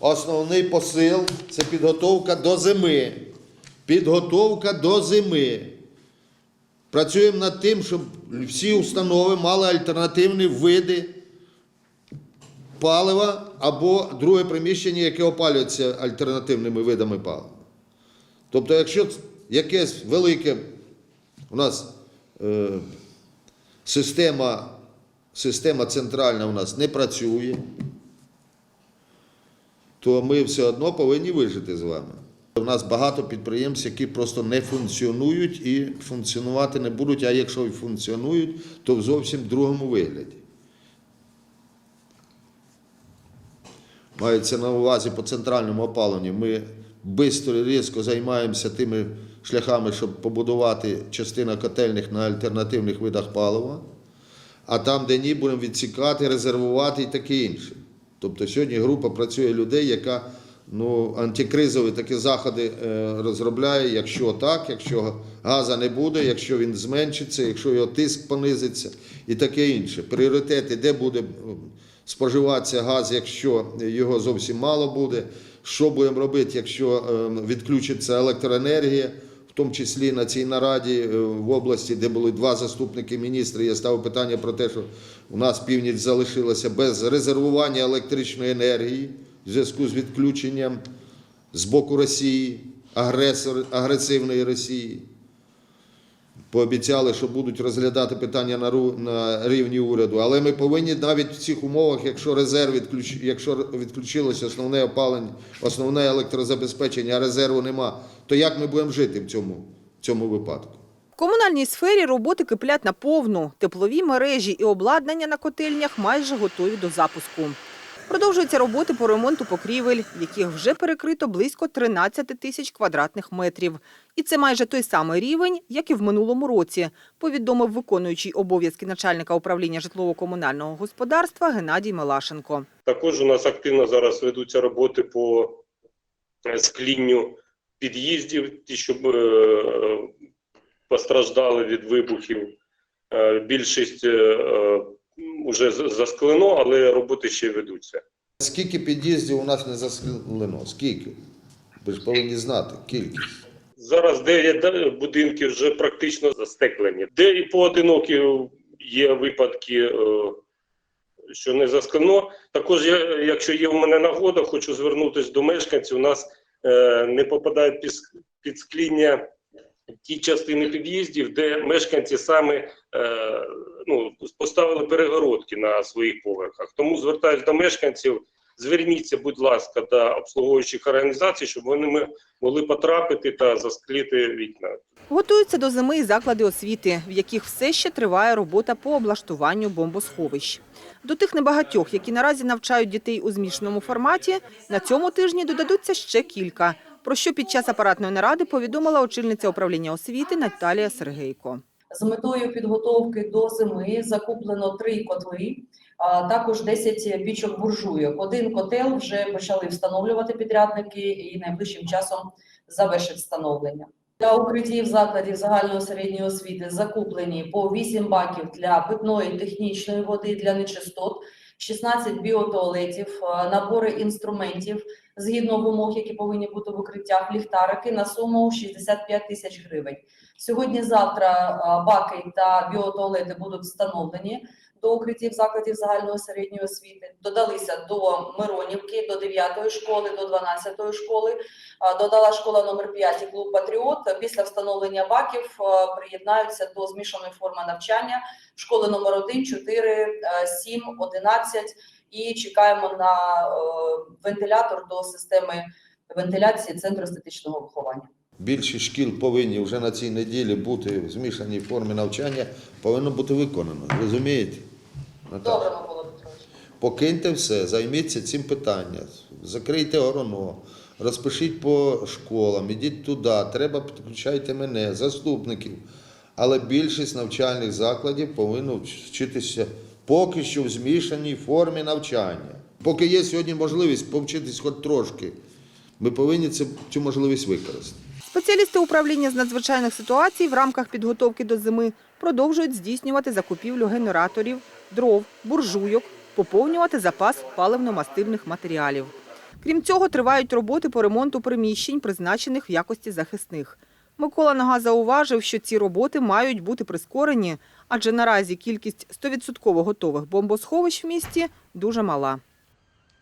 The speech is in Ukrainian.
основний посил це підготовка до зими. Підготовка до зими. Працюємо над тим, щоб всі установи мали альтернативні види палива або друге приміщення, яке опалюється альтернативними видами палива. Тобто, якщо якесь велике у нас е, система, система центральна у нас не працює, то ми все одно повинні вижити з вами. У нас багато підприємств, які просто не функціонують і функціонувати не будуть, а якщо і функціонують, то в зовсім другому вигляді. Мається на увазі по центральному опаленню. Ми швидко і різко займаємося тими шляхами, щоб побудувати частина котельних на альтернативних видах палива, а там, де ні, будемо відсікати, резервувати і таке інше. Тобто сьогодні група працює людей, яка ну, антикризові такі заходи е, розробляє, якщо так, якщо газу не буде, якщо він зменшиться, якщо його тиск понизиться і таке інше. Пріоритети, де буде споживатися газ, якщо його зовсім мало буде, що будемо робити, якщо е, відключиться електроенергія. Тому числі на цій нараді е, в області, де були два заступники міністра, я ставив питання про те, що у нас північ залишилася без резервування електричної енергії в зв'язку з відключенням з боку Росії, агресор, агресивної Росії. Пообіцяли, що будуть розглядати питання на, ру- на рівні уряду. Але ми повинні навіть в цих умовах, якщо резерв відключ... якщо відключилося основне опалення, основне електрозабезпечення, а резерву нема, то як ми будемо жити в цьому, в цьому випадку? В комунальній сфері роботи киплять наповну. Теплові мережі і обладнання на котельнях майже готові до запуску. Продовжуються роботи по ремонту покрівель, яких вже перекрито близько 13 тисяч квадратних метрів. І це майже той самий рівень, як і в минулому році, повідомив виконуючий обов'язки начальника управління житлово-комунального господарства Геннадій Мелашенко. Також у нас активно зараз ведуться роботи по е, склінню під'їздів, ті, щоб е, постраждали від вибухів. Е, Більшість вже засклено, але роботи ще ведуться. Скільки під'їздів у нас не засклено? Скільки? Ви ж повинні знати кількість. Зараз 9 будинків вже практично застеклені. Де і поодинокі є випадки, е, що не засклено. Також, я, якщо є у мене нагода, хочу звернутися до мешканців. У нас е, не попадають під скління ті частини під'їздів, де мешканці саме е, ну, поставили перегородки на своїх поверхах. Тому звертаюся до мешканців. Зверніться, будь ласка, до обслуговуючих організацій, щоб вони могли потрапити та заскліти вікна. Готуються до зими і заклади освіти, в яких все ще триває робота по облаштуванню бомбосховищ. До тих небагатьох, які наразі навчають дітей у змішаному форматі, на цьому тижні додадуться ще кілька. Про що під час апаратної наради повідомила очільниця управління освіти Наталія Сергейко. З метою підготовки до зими закуплено три котли, а також 10 пічок буржуйок. Один котел вже почали встановлювати підрядники і найближчим часом завершить встановлення. Для укриттів закладів загальної середньої освіти закуплені по 8 баків для питної технічної води для нечистот, 16 біотуалетів, набори інструментів згідно вимог, які повинні бути в укриттях, ліхтарики на суму 65 тисяч гривень. Сьогодні-завтра баки та біотуалети будуть встановлені до укриттів закладів загальної середньої освіти. Додалися до Миронівки, до 9 школи, до 12 школи. Додала школа номер 5 і клуб Патріот. Після встановлення баків приєднаються до змішаної форми навчання школи номер 1, 4, 7, 11 і чекаємо на е, вентилятор до системи вентиляції центру естетичного виховання. Більшість шкіл повинні вже на цій неділі бути в змішаній формі навчання, повинно бути виконано. Розумієте? Наталя? Добре, Микола Петрович. Покиньте все, займіться цим питанням, закрийте гороно, розпишіть по школам, ідіть туди, треба підключайте мене, заступників. Але більшість навчальних закладів повинно вчитися поки що в змішаній формі навчання. Поки є сьогодні можливість повчитись хоч трошки, ми повинні цю можливість використати. Спеціалісти управління з надзвичайних ситуацій в рамках підготовки до зими продовжують здійснювати закупівлю генераторів, дров, буржуйок, поповнювати запас паливно-мастильних матеріалів. Крім цього, тривають роботи по ремонту приміщень, призначених в якості захисних. Микола Нага зауважив, що ці роботи мають бути прискорені, адже наразі кількість 100% готових бомбосховищ в місті дуже мала.